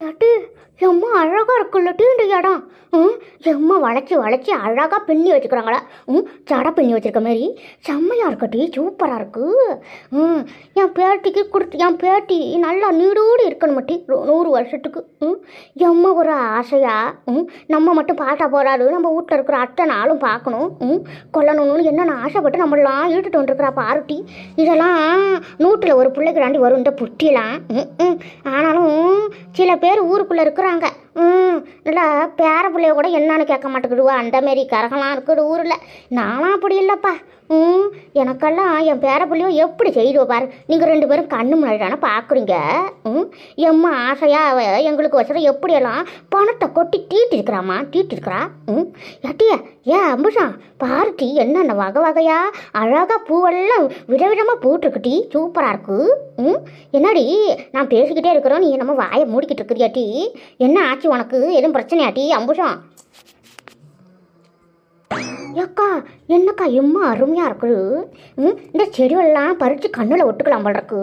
ஏட்டு எம்மா அழகாக இருக்குல்லட்டு இந்த இடம். ம் எம்மா வளைச்சி வளைச்சி அழகாக பின்னி வச்சுக்கிறாங்களா. ம் சடை பின்னி வச்சுருக்க மாரி செம்மையா இருக்கட்டி சூப்பராக இருக்கு. ம் என் பேட்டிக்கு கொடுத்து என் பேட்டி நல்லா நீடோடு இருக்கணும்மாட்டி நூறு வருஷத்துக்கு. ம் எம்மா ஒரு ஆசையா. ம் நம்ம மட்டும் பார்த்தா போகிறாரு நம்ம வீட்டில் இருக்கிற அத்தனை ஆளும் பார்க்கணும். ம் கொல்லணும்னு என்னென்ன ஆசைப்பட்டு நம்மளாம் இழுத்துட்டு வந்துருக்குறா பாருட்டி. இதெல்லாம் நூற்றில் ஒரு பிள்ளைக்கு தாண்டி வரும் இந்த புட்டிலாம் ம் ம் ஆனாலும் சில பேர் ஊருக்குள்ளே இருக்கிறாங்க. ம் பேர பிள்ளைய கூட என்னன்னு கேட்க மாட்டேங்குதுவா. அந்த மாரி கரகலாம் இருக்குது ஊரில். நானும் அப்படி இல்லைப்பா. ம் எனக்கெல்லாம் என் பேர பிள்ளையோ எப்படி செய்துவோ பாரு. நீங்கள் ரெண்டு பேரும் கண்ணு முன்னாடி தானே பார்க்குறீங்க ம் எம்மா ஆசையாக எங்களுக்கு வச்சுட்டு எப்படியெல்லாம் பணத்தை கொட்டி தீட்டிருக்கிறாம்மா தீட்டிருக்கிறா? ம் ஏட்டிய ஏன் அம்புஷா பாருட்டி என்னென்ன வகை வகையா அழகாக பூவெல்லாம் விதவிதமாக பூட்டுருக்குட்டி சூப்பராக இருக்கு. ம் என்னடி நான் பேசிக்கிட்டே இருக்கிறோம். நீ நம்ம வாயை மூடிக்கிட்டு இருக்கிறியாட்டி. என்ன ஆச்சு உனக்கு எதுவும் பிரச்சனையாட்டி அம்புஷம் ஏக்கா என்னக்கா எம்மா அருமையாக இருக்குது ம் இந்த செடியெல்லாம் பறித்து கண்ணில் ஒட்டுக்கலாம் போல இருக்கு.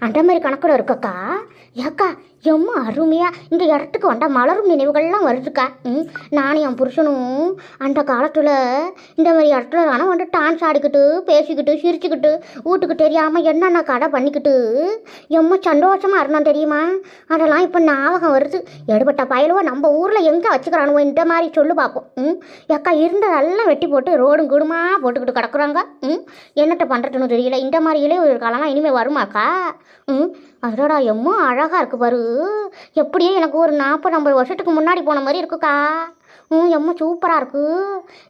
அந்த மாதிரி கணக்கில் இருக்கக்கா? ஏக்கா எம்மா அருமையாக இந்த இடத்துக்கு வந்தால் மலரும் நினைவுகள்லாம் வருதுக்கா. ம் நானும் என் புருஷனும் அந்த காலத்தில் இந்த மாதிரி இடத்துல தானே வந்து டான்ஸ் ஆடிக்கிட்டு பேசிக்கிட்டு சிரிச்சுக்கிட்டு வீட்டுக்கு தெரியாமல் என்னென்ன கடை பண்ணிக்கிட்டு எம்மா சந்தோஷமாக இருந்தோம் தெரியுமா? அதெல்லாம் இப்போ ஞாபகம் வருது. எடுபட்ட பயலுவோ நம்ம ஊரில் எங்கே வச்சுக்கிறானுவோ இந்த மாதிரி சொல்லு பார்ப்போம் ம் எக்கா இருந்ததெல்லாம் வெட்டி போட்டு ரோடும் குடுமா போட்டுக்கிட்டு கிடக்குறாங்க. ம் என்னட்ட பண்ணுறதுன்னு தெரியல. இந்த மாதிரியிலே ஒரு காலம்லாம் இனிமேல் வருமாக்கா? ம் அதோடா எம்மோ அழகாக இருக்கு பாரு. எப்படியே எனக்கு ஒரு நாற்பது ஐம்பது வருஷத்துக்கு முன்னாடி போன மாதிரி இருக்குக்கா. ம் எம்மோ சூப்பராக இருக்கு.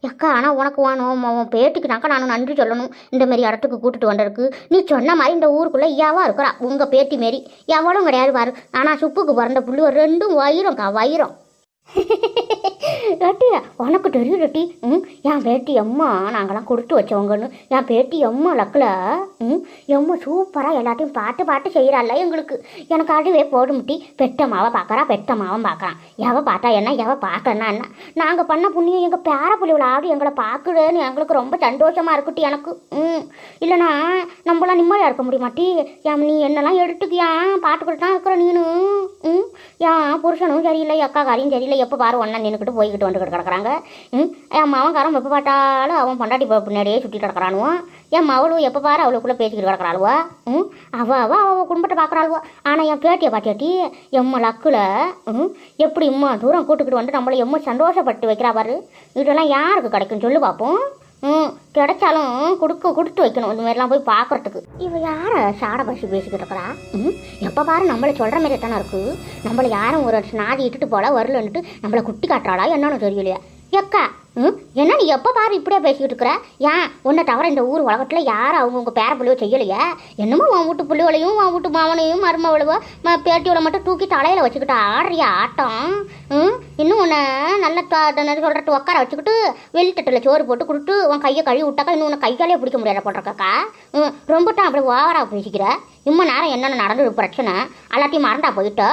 எக்கா ஆனால் உனக்கு வேணும் உன் பேட்டிக்குனாக்கா நான் நன்றி சொல்லணும். இந்தமாரி இடத்துக்கு கூட்டிட்டு வந்திருக்கு. நீ சொன்ன மாதிரி இந்த ஊருக்குள்ளே யாவா இருக்கிறா. உங்கள் பேட்டி மாரி. எவ்வளோ கிடையாது பாரு. ஆனால் சுப்புக்கு பிறந்த புள்ளி ஒரு ரெண்டும் வயிறம்க்கா வயிறம். ரொட்டியா உனக்கு தெரியும் ரொட்டி ம் என் பேட்டி அம்மா நாங்களாம் கொடுத்து வச்சவங்கன்னு. என் பேட்டி அம்மா லக்கில் ம் எம்மா சூப்பராக எல்லாத்தையும் பாட்டு பாட்டு செய்கிறாள் எங்களுக்கு. எனக்கு அதுவே போடுமுட்டி பெட்ட மாவை பார்க்குறா பெட்ட மாவன் பார்க்குறான். எவ பார்த்தா என்ன எவ பார்க்கறனா என்ன. நாங்கள் பண்ண புண்ணியம் எங்கள் பேர பிள்ளைகள் எங்களை பார்க்குறேன்னு எங்களுக்கு ரொம்ப சந்தோஷமாக இருக்குட்டி எனக்கு. ம் இல்லைனா நம்மளாம் நிம்மதியாக இருக்க முடியுமாட்டி என் நீ என்னெல்லாம் எடுத்துக்கியா? பாட்டு கொடுத்தான் இருக்கிற நீனு. ம் என் புருஷனும் சரியில்லை அக்கா காரியும் சரியில்லை எப்போ பாரு ஒன்றா நின்றுக்கிட்டு போய்கிட்டு வந்துக்கிட்டு கிடக்குறாங்க. ம்? என் மவன்காரன் எப்போ பார்த்தாலும் அவன் பொண்டாட்டி பின்னாடியே சுற்றிட்டு கிடக்குறானுவோ. என் மவளும் எப்போ பாரு அவளுக்குள்ளே பேசிக்கிட்டு கிடக்குறாளுவா. ம்? அவள் அவ அவ குடும்பத்தை பார்க்குறாளுவா ஆனால் என் பேட்டியை பாட்டியாட்டி எம்ம லக்கில் ம்? எப்படி இம்மா தூரம் கூட்டுக்கிட்டு வந்து நம்மளை எம்ம சந்தோஷப்பட்டு வைக்கிறா பாரு. இதெல்லாம் யாருக்கு கிடைக்கும் சொல்லு பார்ப்போம் ம் கிடைச்சாலும் கொடுக்க கொடுத்து வைக்கணும். இந்த மாதிரிலாம் போய் பார்க்கறதுக்கு. இவ யாரை சாட பசி பேசிக்கிட்டு இருக்கிறா? ம் எப்போ பாரு நம்மளை சொல்கிற மாதிரி தானே இருக்கு. நம்மளை யாரும் ஒரு நாதி இட்டுட்டு போல வரலன்ட்டு நம்மளை குட்டி காட்டுறாளா என்னன்னு தெரியலையா. எக்கா ம்? என்ன நீ எப்போ பாரு இப்படியே பேசிக்கிட்டு இருக்கிற? ஏன் உன்னை தவிர இந்த ஊர் உலகத்தில் யாரும் அவங்கவுங்க பேர பிள்ளையோ செய்யலையே? என்னமோ உன் வீட்டு பிள்ளைகளையும் உன் வீட்டு மாமனையும் மருமவளவோ ம பேட்டியோட மட்டும் தூக்கி தலையில் வச்சுக்கிட்டு ஆடுறிய ஆட்டம்? ம்? இன்னும் உன்னை நல்ல சொல்கிறது உட்கார வச்சுக்கிட்டு வெளித்தட்டில் சோறு போட்டு கொடுத்து உன் கையை கழுவி விட்டாக்கா இன்னும் உன்னை கையாலே பிடிக்க முடியாத போட்டிருக்காக்கா ம் ரொம்ப தான் அப்படி ஓவராக பேசிக்கிற. இம்மா நேரம் என்னென்ன நடந்தது பிரச்சனை? எல்லாத்தையும் மறந்தா போயிட்டா.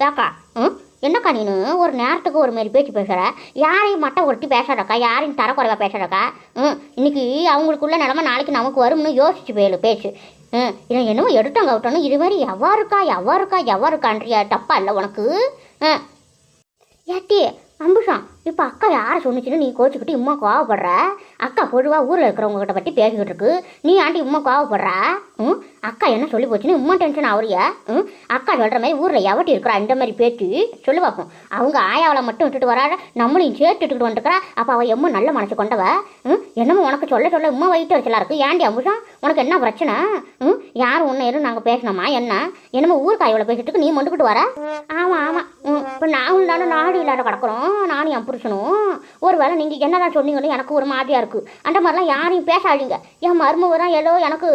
ஏக்கா ம்? என்னக்கா நீனு? ஒரு நேரத்துக்கு ஒரு மாரி பேச்சு பேசுகிற யாரையும் மட்டை ஒட்டி பேசுறக்கா யாரையும் தரக்குறைவாக பேசுறக்கா ம் இன்னைக்கு அவங்களுக்குள்ள நிலமை நாளைக்கு நமக்கு வரும்னு யோசிச்சு போயிடு பேச்சு. ம் இதை என்னமோ எடுத்தாங்க விட்டோன்னு இது மாதிரி எவ்வா இருக்கா எவ்வா இருக்கா எவ்வா இருக்கான்றியா தப்பா இல்லை உனக்கு? ஏட்டி அம்புஷம் இப்போ அக்கா யாரை சொன்னிச்சுன்னு நீ கோச்சிக்கிட்டு இம்மா கோவப்படுற? அக்கா பொதுவாக ஊரில் இருக்கிறவங்ககிட்ட பற்றி பேசிக்கிட்டு இருக்கு. நீ ஆண்டி இம்மா கோவப்படுற? ம்? அக்கா என்ன சொல்லி போச்சுன்னு இம்மா டென்ஷன் ஆகுறியா ம்? அக்கா சொல்கிற மாதிரி ஊரில் எவட்டி இருக்கிறா இந்த மாதிரி பேச்சு? சொல்லி பார்ப்போம் அவங்க ஆயாவளை மட்டும் விட்டுட்டு வரா நம்மளையும் சேர்த்து விட்டுட்டு வந்துருக்கிறா. அப்போ அவள் எம்மா நல்ல மனசு கொண்டவ? ம்? என்னமோ உனக்கு சொல்ல சொல்ல இம்மா வயிற்று வச்சலாக இருக்கு. ஏண்டி அம்புஷம் உனக்கு என்ன பிரச்சனை? ம்? யாரும் ஒன்று எதுவும் நாங்கள் பேசினோமா? என்ன? என்னமோ ஊருக்கு இவ்வளோ பேசிட்டு நீ மண்டுக்கிட்டு வர? ஆமாம் ஆமாம் இப்போ நாங்களும் தானே நாடு இல்லாத கிடக்குறோம் நானும் என் புருஷனும் ஒருவேளை நீங்கள் என்னதான் சொன்னீங்கன்னு எனக்கு ஒரு மாதிரியாக இருக்குது அந்த மாதிரிலாம் யாரையும் பேசாதீங்க. என் மருமக தான் ஏதோ எனக்கு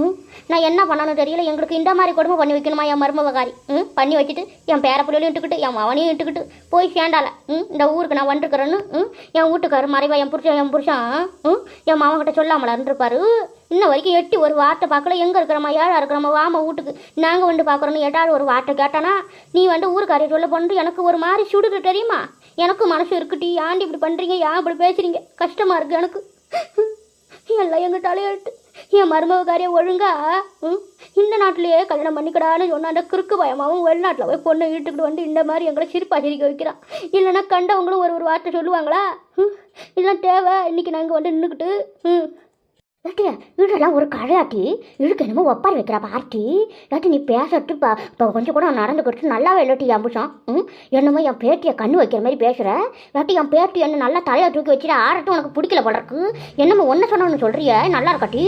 ம் நான் என்ன பண்ணணும் தெரியல. எங்களுக்கு இந்த மாதிரி கொடுமை பண்ணி வைக்கணுமா என் மருமகாரி ம் பண்ணி வச்சுட்டு என் பேர பிள்ளைகளையும் இட்டுக்கிட்டு என் மவனையும் இட்டுக்கிட்டு போய் சேர்ந்தால ம் இந்த ஊருக்கு நான் வந்துருக்கிறேன்னு ம் என் வீட்டுக்காரர் மறைவா என் புருஷன் என் புருஷன் ம் என் மாவன்கிட்ட சொல்லாமல இருப்பாரு இன்ன வரைக்கும் எட்டி ஒரு வார்த்தை பார்க்கல. எங்கே இருக்கிறோமா ஏழா இருக்கிறோமா வாமா வீட்டுக்கு. நாங்கள் வந்து பார்க்குறோன்னு ஏதாவது ஒரு வார்த்தை கேட்டானா நீ வந்து ஊருக்காரையை சொல்ல பண்ணிட்டு எனக்கு ஒரு மாதிரி சுடுது தெரியுமா? எனக்கு மனசு இருக்குட்டி ஏன்டி இப்படி பண்ணுறீங்க ஏன் இப்படி பேசுறீங்க? கஷ்டமாக இருக்குது எனக்கு. எல்லாம் எங்கள் தலையெழுத்து. என் மருமகாரியை ஒழுங்கா ம், இந்த நாட்டிலேயே கல்யாணம் பண்ணிக்கடான்னு சொன்ன அந்த கிறுக்கு பயமாவும் வெளிநாட்டில் போய் பொண்ணை இழுத்துக்கிட்டு வந்து இந்த மாதிரி எங்களை சிரிப்பா சிரிக்க வைக்கிறான். இல்லைன்னா கண்டவங்களும் ஒரு ஒரு வார்த்தை சொல்லுவாங்களா? ம், இதெல்லாம் தேவை. இன்றைக்கி நாங்கள் வந்து நின்றுக்கிட்டு ம் ஏட்டியா இதெல்லாம் ஒரு கழையாட்டி இதுக்கு என்னமோ ஒப்பார் வைக்கிறா பார்ட்டி. ஏட்டி நீ பேசட்டு ப இப்போ கொஞ்சம் கூட நடந்துக்கிட்டு நல்லாவே இல்லாட்டி அம்புஷம் ம்? என்னமோ என் பேட்டியை கண்ணு வைக்கிற மாதிரி பேசுகிற ஏட்டி என் பேட்டி என்ன நல்லா தலையை தூக்கி வச்சுட்டு ஆரட்டும் உனக்கு பிடிக்கல போல இருக்கு. என்னமோ ஒன்று சொன்னோன்னு சொல்கிறிய நல்லா இருக்காட்டி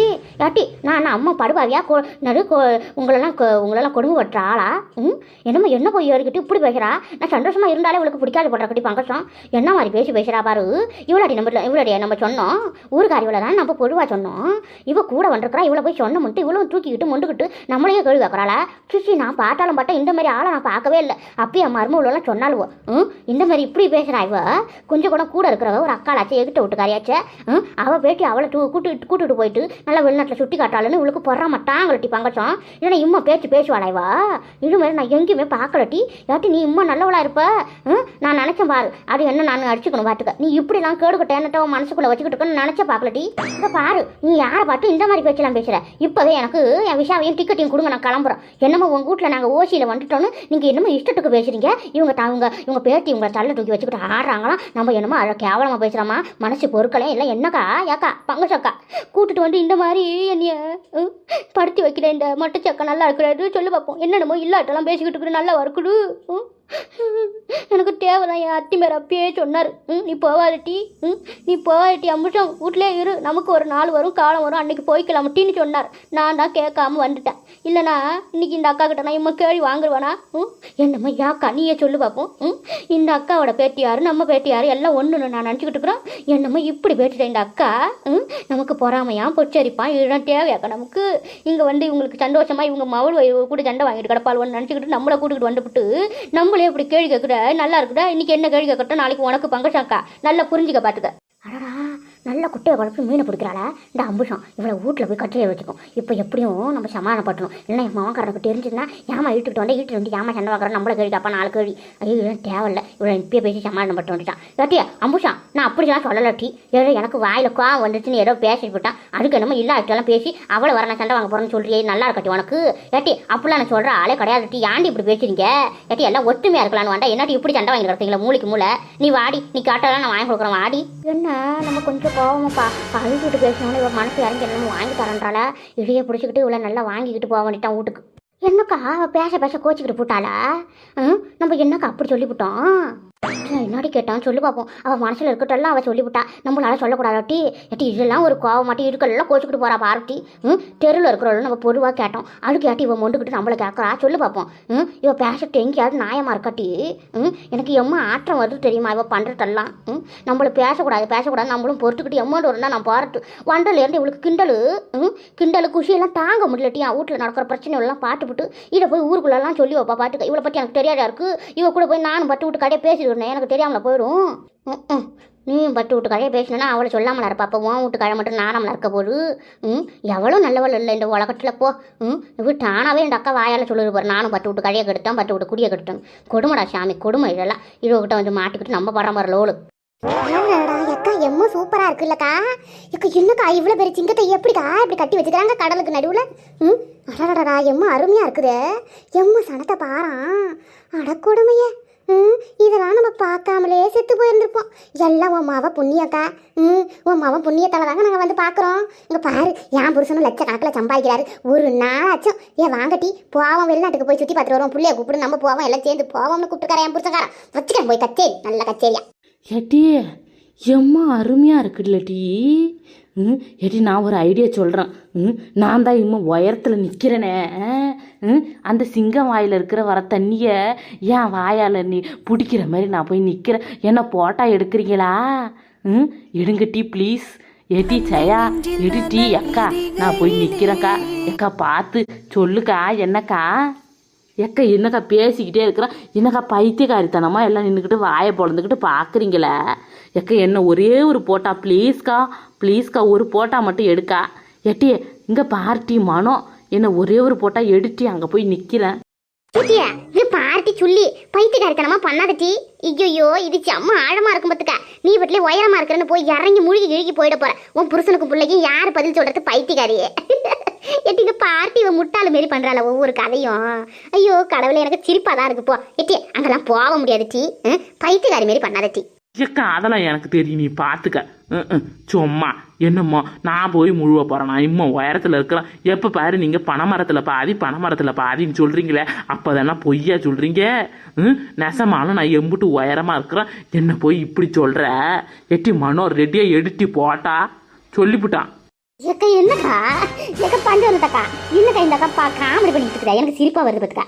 ஏட்டி நான் என்ன அம்மா படுவாவியா கொ நடு கொ உங்களெல்லாம் கொ- உங்களெல்லாம் கொடுமை பட்டுற ஆளா? ம்? என்னமோ என்ன போய் ஏறிக்கிட்டு இப்படி பேசுகிறா நான் சந்தோஷமாக இருந்தாலே உங்களுக்கு பிடிக்காது போடுற கட்டி பங்கசம் என்ன மாதிரி பேசி பேசுகிறா பாரு. இவ்வளோடி நம்ம இவளாடி நம்ம சொன்னோம். ஊருக்காரி இவளை தான் நம்ம பொதுவாக சொன்னோம். இவ கூட வந்திருக்கிறா இவளை போய் சொன்ன மட்டும் இவளும் தூக்கிக்கிட்டு மொண்டுக்கிட்டு நம்மளையே கேள்வி வைக்கிறாளா சுச்சி நான் பார்த்தாலும் பார்த்தா இந்த மாதிரி ஆளை நான் பார்க்கவே இல்லை. அப்பயே அம்மா மருமகளெல்லாம் சொன்னாலுவோ ம் இந்த மாதிரி இப்படி பேசுகிறா இவ? கொஞ்சம் கூட கூட இருக்கிறவ ஒரு அக்காளாச்சு எகிட்ட விட்டுக்காரியாச்சு ம் அவள் பேட்டி அவளை தூ கூட்டு கூட்டிட்டு போயிட்டு நல்லா வெளிநாட்டில் சுட்டி காட்டாளுன்னு இவளுக்கு பொறாம மாட்டாங்களட்டி பங்கச்சம். இல்லைன்னா இம்மா பேச்சு பேசுவாளா இவா? இது மாதிரி நான் எங்கேயுமே பார்க்கலட்டி. யாட்டி நீ இம்மா நல்லவளா இருப்ப? ம் நான் நினச்சேன் பாரு. அது என்ன நான் அடிச்சுக்கணும் பார்த்துக்க நீ இப்படிலாம் கேடுகட்ட என்னட்ட உன் மனசுக்குள்ளே வச்சுக்கிட்டு நினச்ச பார்க்கலட்டி. இதை பாரு நீ யாரை பார்த்து இந்த மாதிரி பேச்செல்லாம் பேசுகிற இப்போவே எனக்கு என் விஷாவையும் டிக்கெட்டையும் கொடுங்க நான் கிளம்புறோம் என்னமோ உங்கள் வீட்டில் நாங்கள் ஓசியில் வந்துட்டோன்னு நீங்கள் என்னமோ இஷ்டத்துக்கு பேசுறீங்க. இவங்க தவங்க இவங்க பேட்டி இவங்களை தள்ள தூக்கி வச்சுக்கிட்டு ஆடுறாங்களாம் நம்ம என்னமோ அழ கேவலமாக பேசுகிறோமா மனசு பொருட்களே இல்லை. என்னக்கா ஏக்கா பங்கச்சக்கா? கூட்டிட்டு வந்து இந்த மாதிரி என்னைய ம், படுத்தி வைக்கிற இந்த மட்டச்சக்கா நல்லா இருக்கிறது. சொல்லி பார்ப்போம் என்னென்னமோ இல்லாட்டெல்லாம் பேசிக்கிட்டு இருக்கிற நல்லா இருக்குடு எனக்கு தேவைதான் என் அத்தி மேல அப்பயே சொன்னார். ம் நீ போவாதட்டி ம் நீ போவாதட்டி அம்முஷம் வீட்லயே இரு. நமக்கு ஒரு நாள் வரும் காலம் வரும். அன்னைக்கு போய்க்கலாம். டீன்னு சொன்னார். நான் தான் கேட்காம வந்துட்டேன். இல்லைனா இன்னைக்கு இந்த அக்கா கிட்ட நான் இம்மா கேள்வி வாங்குருவானா? ம் என்னம்மா யா நீயே சொல்லு பார்ப்போம் ம் இந்த அக்காவோட பேட்டியார் நம்ம பேட்டியார் எல்லாம் ஒன்றுன்னு நான் நினச்சிக்கிட்டு இருக்கிறோம். என்னம்மா இப்படி பேட்டிட்டேன் இந்த அக்கா? ம் நமக்கு பொறாமையாம் பொச்சரிப்பான் இதெல்லாம் தேவையாக்கா நமக்கு? இங்கே வந்து இவங்களுக்கு சந்தோஷமாக இவங்க மவள் கூட சண்டை வாங்கிட்டு கிடப்பாள் ஒன்று நினச்சிக்கிட்டு நம்மளை கூட்டிகிட்டு வந்துவிட்டு நம்மளே இப்படி கேள்வி கேட்குற நல்லா இருக்குடா. இன்னைக்கு என்ன கேள்வி கேட்கட்டும் நாளைக்கு உனக்கு பங்கசாக்கா நல்லா புரிஞ்சுக்க பார்த்துக்க நல்ல குட்டையை குழப்பி மீனை பிடிக்கிறாளா. இந்த அம்புஷம் இவ்வளோ வீட்டில் போய் கட்டையை வச்சுக்கும். இப்போ எப்படியும் நம்ம சமாதானப்பட்டணும் இல்லைன்னா என் மாவக்காரனுக்கு தெரிஞ்சுன்னா ஏமா இட்டுக்கிட்டு வந்தா இட்டு வந்து ஏமா சண்டை வாங்குறேன் நம்மள கேள்வி அப்பா நாலு கேள்வி. ஐயோ இதெல்லாம் தேவையில்ல. இவ்வளோ இப்பயே பேசி சமாதானப்பட்டு வந்துட்டான். ஏட்டியா அம்புஷா நான் அப்படிலாம் சொல்லலாட்டி ஏதோ எனக்கு வாயில் கா வந்துச்சுன்னு ஏதோ பேசிட்டு போட்டான் அதுக்கு என்னமோ இல்லாட்டெல்லாம் பேசி அவளை வர நான் சண்டை வாங்க போகிறேன்னு சொல்றியே நல்லா இருக்கட்டி உனக்கு. ஏட்டி அப்படிலாம் நான் சொல்கிற ஆளே கிடையாது டீ. ஏன்டி இப்படி பேசுறீங்க? ஏட்டி எல்லாம் ஒற்றுமையாக இருக்கலாம்னு வேண்டாம் என்னடி இப்படி சண்டை வாங்கி கிடத்தீங்களா மூளைக்கு மூளை? நீ வாடி நீ காட்டெல்லாம் நான் வாங்கி கொடுக்குறேன் வாடி. என்ன நம்ம கொஞ்சம் கோவமாப்பா அழுதுட்டு பேசணும்னு இவன் மனசு இறங்கி என்னமோ வாங்கி தரன்றால இடையே பிடிச்சிக்கிட்டு இவ்வளோ நல்லா வாங்கிக்கிட்டு போக வேண்டிட்டான் வீட்டுக்கு. என்னக்கா? பேச பேச கோச்சிக்கிட்டு போட்டாளா? ம், நம்ம என்னக்கா அப்படி சொல்லிவிட்டோம்? என்னடி கேட்டான் சொல்லி பார்ப்போம் அவள் மனசில் இருக்கட்டெல்லாம் அவள் சொல்லிவிட்டா. நம்மளால சொல்லக்கூடாதாட்டி ஏட்டி இதெல்லாம் ஒரு கோவம் மாட்டி கோச்சிக்கிட்டு போறா பாருட்டி ம்? தெருவில் இருக்கிறவளும் நம்ம பொதுவாக கேட்டோம். அதுக்கு கேட்டி இவன் மொண்டுக்கிட்டு நம்மளை கேட்குறா சொல்லி பார்ப்போம் ம்? இவ பேசிட்டு எங்கேயாவது நியாயமா இருக்காட்டி ம்? எனக்கு எம்மா ஆற்றம் வருது தெரியுமா இவ பண்ணுறதெல்லாம் ம்? நம்மள பேசக்கூடாது பேசக்கூடாது நம்மளும் பொறுத்துக்கிட்டு எம்மாண்டு வரும்னா நான் வண்டல வண்டலேருந்து இவளுக்கு கிண்டலு ம்? கிண்டலு குஷியெல்லாம் தாங்க முடியலட்டி என் வீட்டில் நடக்கிற பிரச்சனை எல்லாம் பார்த்துப்புட்டு இதை போய் ஊருக்குள்ளெல்லாம் சொல்லி வைப்பா பாட்டுக்க இவளை பற்றி எனக்கு தெரியாதா இருக்கு? இவ கூட போய் நானும் பட்டு விட்டு கடையை பேசிட்டு இருந்தேன் எனக்கு தெரியாமல் போயிடும். ம், ம். நீயும் பட்டு விட்டு கடையை பேசினா அவளை சொல்லாமல் இருப்பா அப்போ உன் வீட்டு கடை மட்டும் நானாமல் இருக்க போது ம் எவ்வளோ நல்லவள் இல்லை இந்த உலகத்தில் போ. ம் வீட்டு ஆனாவே இந்த அக்கா வாயால் சொல்லிட்டு பாரு. நானும் பட்டு விட்டு கடையை கெடுத்தேன் பட்டு விட்டு குடியை கெடுத்தேன். கொடுமடா சாமி கொடுமை இதெல்லாம். இவகிட்ட வந்து மாட்டிக்கிட்டு நம்ம படம் வர லோலு. அக்கா எம்ம சூப்பராக இருக்குல்லக்கா இக்கா என்னக்கா இவ்வளோ பெரிய சிங்கத்தை எப்படிக்கா இப்படி கட்டி வச்சுக்கிறாங்க கடலுக்கு நடுவில்? ம் அடடடா எம்ம அருமையா இருக்குதே. எம்ம சனத்தை பாறான் அடக்கூடமையே கொடுமையே. இதெல்லாம் நம்ம பார்க்காமலே செத்து போயிருந்திருப்போம். எல்லாம் உன் மாவன் புண்ணியக்கா. ம் உன் மாவன் புண்ணியத்தால் தாங்க நாங்கள் வந்து பார்க்குறோம். இங்கே பாரு என் புருஷனும் லட்சக்கணக்கில் சம்பாதிக்கிறாரு. ஒரு நாளாச்சும். ஏன் வாங்கட்டி போவோம் வெளிநாட்டுக்கு போய் சுற்றி பார்த்துட்டு வருவோம். பிள்ளைய கூப்பிட்டு நம்ம போவோம் எல்லாம் சேர்ந்து போவோம்னு கூப்பிட்டுக்காரன் என் புருஷக்காரன் வச்சுக்கேன் போய் கச்சேரி நல்ல கச்சேரியா. ஏட்டி எம்மா அருமையாக இருக்குல்ல டீ ம்? எடி நான் ஒரு ஐடியா சொல்கிறேன் ம்? நான் தான் இம்மா உயரத்தில் நிற்கிறேனே ம்? அந்த சிங்கம் வாயில் இருக்கிற வர தண்ணியை ஏன் வாயால் நீ பிடிக்கிற மாதிரி நான் போய் நிற்கிறேன் என்ன போட்டா எடுக்கிறீங்களா? ம்? எடுங்க டீ ப்ளீஸ் எடி ஜெயா. எடி டீ அக்கா. நான் போய் நிற்கிறேன்க்கா அக்கா பார்த்து சொல்லுக்கா. என்னக்கா? எக்கா என்னக்கா பேசிக்கிட்டே இருக்கிறேன். என்னக்கா பைத்தியக்காரித்தனமா எல்லாம் நின்றுக்கிட்டு வாயை பொழந்துக்கிட்டு பார்க்குறீங்களே? எக்கா என்ன ஒரே ஒரு போட்டா ப்ளீஸ்க்கா ப்ளீஸ்க்கா ஒரு போட்டா மட்டும் எடுக்கா. எட்டி இங்கே பார்ட்டி மனம் என்ன ஒரே ஒரு போட்டா எடுத்து அங்கே போய் நிற்கிறேன் சுத்தியா இது பாரு பார்ட்டி சொல்லி பைத்தியக்காரித்தனமா பண்ணாதட்டி ஐயோ இது செம்ம ஆழமா இருக்கும் பத்துக்க நீ வீட்லயே உயரமா இருக்கிறன்னு போய் இறங்கி மூழ்கி இழுகி போயிட போற. உன் புருஷனுக்கு பிள்ளைக்கும் யார் பதில் சொல்றது பைத்தியக்காரியே? எட்டி பார்ட்டி இவன் முட்டாளு மாரி பண்றாள ஒவ்வொரு கதையும். ஐயோ கடவுளே எனக்கு சிரிப்பாக தான் இருக்கு. போ எட்டி அங்கெல்லாம் போக முடியாது டி. ம், பைத்தியக்காரி மாரி பண்ணாத டி. ஏக்கா அதெல்லாம் எனக்கு தெரியும் நீ பார்த்துக்க ம், ம். சும்மா. என்னம்மா? நான் போய் முழுவ போகிறேன் நான் இம்மா உயரத்தில் இருக்கிறேன் எப்போ பாரு நீங்கள் பனைமரத்தில் பாதி பனைமரத்தில் பாதின்னு சொல்கிறீங்களே அப்போ அதெல்லாம் பொய்யா சொல்கிறீங்க ம்? நெசமாலும் நான் எம்புட்டு உயரமாக இருக்கிறேன். என்ன போய் இப்படி சொல்கிற எட்டி மனோ ரெடியாக எடுத்து போட்டா? சொல்லிவிட்டான் ஏக்கா என்னக்கா? ஏக்கா பஞ்சு வந்தக்கா என்னக்கா இந்த அக்கா பா- காமெடி பண்ணிட்டு இருக்கா எனக்கு சிரிப்பா வருது பத்துக்கா.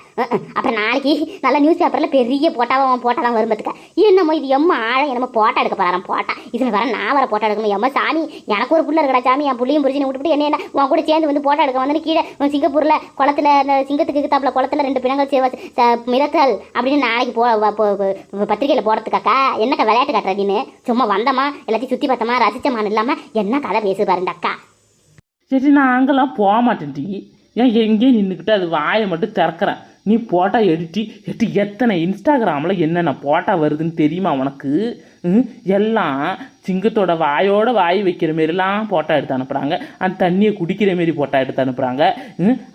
அப்புறம் நாளைக்கு நல்ல நியூஸ் பேப்பர்ல பெரிய போட்டாவா போட்டா தான் வரும் பத்துக்கா. என்னமோ இது எம்மா ஆழம் என்னமோ போட்டா எடுக்க போறாராம் போட்டா. இதுல வர நான் வர போட்டா எடுக்கணும். எம்மா சாமி எனக்கு ஒரு புள்ள இருக்கடா சாமி என் புள்ளையும் புரிஞ்சு விட்டுட்டு என்ன என்ன உன் கூட சேர்ந்து வந்து போட்டா எடுக்க வந்து கீழே சிங்கப்பூர்ல குளத்துல அந்த சிங்கத்துக்கு கித்தாப்புல குளத்துல ரெண்டு பிணங்கள் சேவ மிதத்தல் அப்படின்னு நாளைக்கு போ வ- பத்திரிக்கையில போடுறதுக்காக்கா? என்னக்கா விளையாட்டு காட்டுற சும்மா வந்தமா எல்லாத்தையும் சுத்தி பார்த்தமா ரசிச்சமான்னு இல்லாம என்ன கதை பேசு சரி நான் அங்கெல்லாம் போக மாட்டேன் டி ஏன் எங்கேயும் நின்றுக்கிட்டு அது வாயை மட்டும் திறக்கிறேன். நீ போட்டா எடிட்டி எட்டு எத்தனை இன்ஸ்டாகிராமில் என்னென்ன போட்டா வருதுன்னு தெரியுமா உனக்கு? எல்லாம் சிங்கத்தோட வாயோட வாய் வைக்கிற மாரிலாம் போட்டா எடுத்து அனுப்புகிறாங்க அந்த தண்ணியை குடிக்கிற மாரி போட்டா எடுத்து அனுப்புகிறாங்க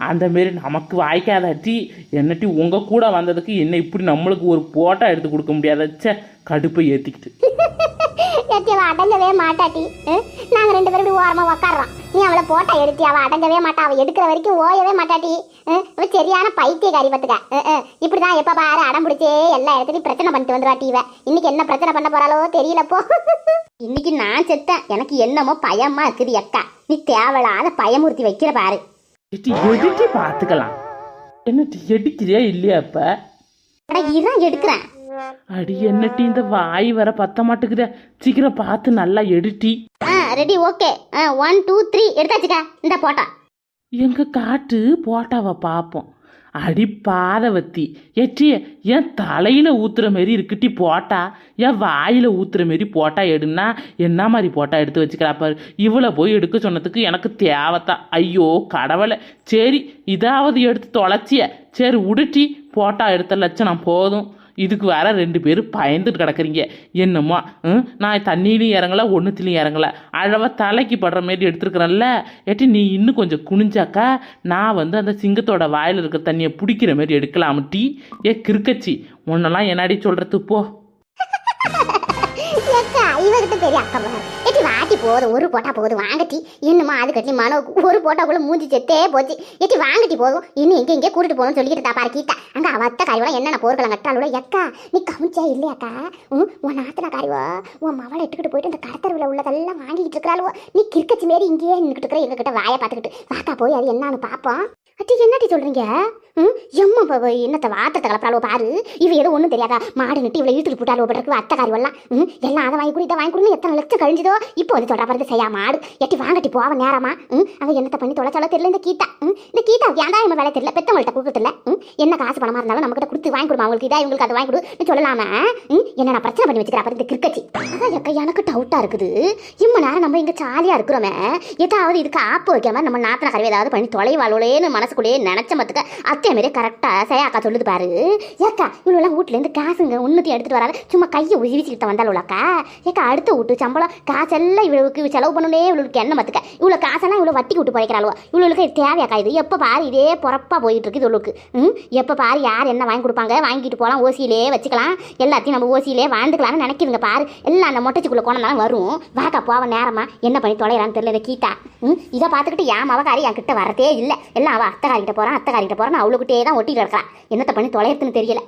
அந்த மாரி நமக்கு வாய்க்காதாட்டி என்னட்டி உங்கள் கூட வந்ததுக்கு என்ன இப்படி நம்மளுக்கு ஒரு போட்டா எடுத்து கொடுக்க முடியாதச்ச கடுப்பை ஏற்றிக்கிட்டு அடங்கவே மாட்டாட்டி. நாங்கள் ரெண்டு பேரும் ஓரமாக உக்காடுறோம் நீ அவளை போட்டா எடுத்தி அவள் அடங்கவே மாட்டா. அவள் எடுக்கிற வரைக்கும் ஓயவே மாட்டாட்டி. அஹ்? சரியான பைத்தியக்காரி பத்துக்க அஹ், இப்படி தான் எப்போ பாரு அடம் பிடிச்சே எல்லா இடத்துலையும் பிரச்சனை பண்ணிட்டு வந்துடுவா இவ. இன்னைக்கு என்ன பிரச்சனை பண்ண போறாளோ தெரியல போ இன்னைக்கு நான் செத்தேன். எனக்கு என்னமோ பயமா இருக்குது அக்கா நீ தேவையில்லாத பயமுறுத்தி வைக்கிற பாரு. எட்டி எடிட்டி பார்த்துக்கலாம்? என்ன எடிக்கிறியா இல்லையா இப்போ? இதான் எடுக்கிறேன். அடி என்னட்டி இந்த வாய் வர பத்த மாட்டேங்குதே. சீக்கிரம் பார்த்து நல்லா எடுட்டி ஆ ready okay one two three எடுத்தாச்சுக்கா. இந்த போட்டா. எங்க காட்டு போட்டாவ பார்ப்போம் அடி பாதவத்தி என் தலையில் ஊத்துற மாரி இருக்குட்டி போட்டா என் வாயில் ஊத்துற மாரி போட்டா எடுன்னா என்ன மாதிரி போட்டா எடுத்து வச்சுக்கிறாப்பாரு இவ்வளோ போய் எடுக்க சொன்னதுக்கு எனக்கு தேவைத்தான் ஐயோ கடவுளை. சரி இதாவது எடுத்து தொலைச்சிய. சரி உடுட்டி போட்டா எடுத்த லட்சணம் போதும். இதுக்கு வேற ரெண்டு பேரும் பயந்துட்டு கிடக்குறீங்க. என்னமோ நான் தண்ணியிலையும் இறங்கல ஒன்றுத்துலையும் இறங்கல. அழவா தலைக்கு படுற மாரி எடுத்துருக்குறேன்ல. ஏட்டி நீ இன்னும் கொஞ்சம் குனிஞ்சாக்கா நான் வந்து அந்த சிங்கத்தோட வாயில் இருக்கிற தண்ணியை பிடிக்கிற மாரி எடுக்கலாம் டீ. ஏ கிறுக்கச்சி உன்னெல்லாம் என்னடி சொல்கிறது போ. ஏக்கா இவகிட்ட பெரிய அக்கா பாட்டி போதும் ஒரு போட்டா போதும் வாங்கட்டி இன்னுமா அது கட்டி மனோவுக்கு ஒரு போட்டாக்குள்ள மூஞ்சி செத்தே போச்சு. எட்டி வாங்கட்டி போதும் இன்னும் எங்க எங்கே கூட்டிட்டு போகணும்னு சொல்லிக்கிட்டு பாரு கீட்டா அங்க அவத்த காரியோட என்னென்ன போர்க்களம் கட்டாளோட எக்கா நீ கவனிச்சா இல்லையாக்கா ம், உன் நாத்தனா காரியோ? உன் மவளை எடுத்துக்கிட்டு போயிட்டு அந்த கடத்தருவில் உள்ளதெல்லாம் வாங்கிட்டு இருக்கிறாளுவோ? நீ கிறுக்கச்சி மாரி இங்கேயே நின்றுட்டு இருக்கிற எங்ககிட்ட வாயை பார்த்துக்கிட்டு. வாக்கா போய் அது என்னன்னு பார்ப்போம் அட்டி என்னட்டி சொல்றீங்க? ம் எம்மா ப- ப- என்னத்த கலப்பாளோ பாரு. இவ ஏதோ ஒன்றும் தெரியாதா? மாடு நட்டு இவ்வளோ இழுத்துட்டு போட்டாலோ பட்டிருக்கு அத்தைக்காரி எல்லாம் ம் எல்லாம் அதை வாங்கி குடி வாங்கி கொடுன்னு எத்தனை லட்சம் கழிஞ்சதோ? இப்போ வந்து சொல்ற பாரு செய்யா மாடு. எட்டி வாங்கட்டி போவ நேரமா. ம் அவ என்னத்தை பண்ணி தொலைச்சாலோ தெரியல இந்த கீதா. ம் இந்த கீதா ஏன்டா இவன் வேலை தெரியல பெத்தவங்கள்ட்ட கொடுக்கறதில்ல ம் என்ன காசு பணமாக இருந்தாலும் நம்ம கிட்ட கொடுத்து வாங்கி கொடுமா. அவங்களுக்கு இதாக இவங்களுக்கு அதை வாங்கி நீ சொல்லலாமா? ம் என்ன நான் பிரச்சனை பண்ணி வச்சுக்கிறா பாரு இந்த கிறுக்கச்சி. அதான் எக்கா எனக்கு டவுட்டா இருக்குது. இம்ம நேரம் நம்ம இங்க ஜாலியா இருக்கிறோமே. ஏதாவது இதுக்கு ஆப்பு வைக்கிற மாதிரி நம்ம நாத்தன கருவி ஏதாவது பண்ணி தொலைவாளோலேன்னு மனசுக்குள்ளேயே நினைச்ச மத்துக்க அத்தே மாரி கரெக்டா அக்கா சொல்லுது பாரு. ஏக்கா இவ்வளோலாம் வீட்டுல இருந்து காசுங்க உன்னத்தையும் எடுத்துட்டு வராது. சும்மா கையை உயிரிச்சுக்கிட்ட வந்தாலும்லக்கா ஏக்கா அடுத்த வீட்டு சம்பளம் காசெல்லாம் இவளுக்கு செலவு பண்ணனே இவளுக்கு என்ன மத்துக்க இவ்வளோ காசெல்லாம் இவ்வளோ வட்டி விட்டு போய்க்கிறாளுவோ இவளுக்கு இது தேவையாக்கா இது? எப்போ பாரு இதே பொறப்பா போயிட்டு இருக்கு இவளுக்கு. ம்? எப்போ பாரு யார் என்ன வாங்கி கொடுப்பாங்க? வாங்கிட்டு போகலாம் ஓசியிலே வச்சுக்கலாம். எல்லாத்தையும் நம்ம ஓசியிலே வாழ்ந்துக்கலாம்னு நினைக்குதுங்க பாரு. எல்லாம் அந்த மொட்டைச்சிக்குள்ளே கொண்டாலும் வரும். வாக்கா போவ நேரமா? என்ன பண்ணி தொலைகிறான்னு தெரியல இந்த கீதா. ம்? இதை பார்த்துக்கிட்டு என் மவகாரி என் கிட்ட வரதே இல்லை. எல்லாம் அவள் அத்தைக்காரிக்கிட்ட போகிறான் அத்தைக்காரிக்கிட்ட போகிறான் அவளுக்கிட்டே தான் ஒட்டிட்டு இருக்கிறான் என்னத்தை பண்ணி தொலைறதுன்னு தெரியல.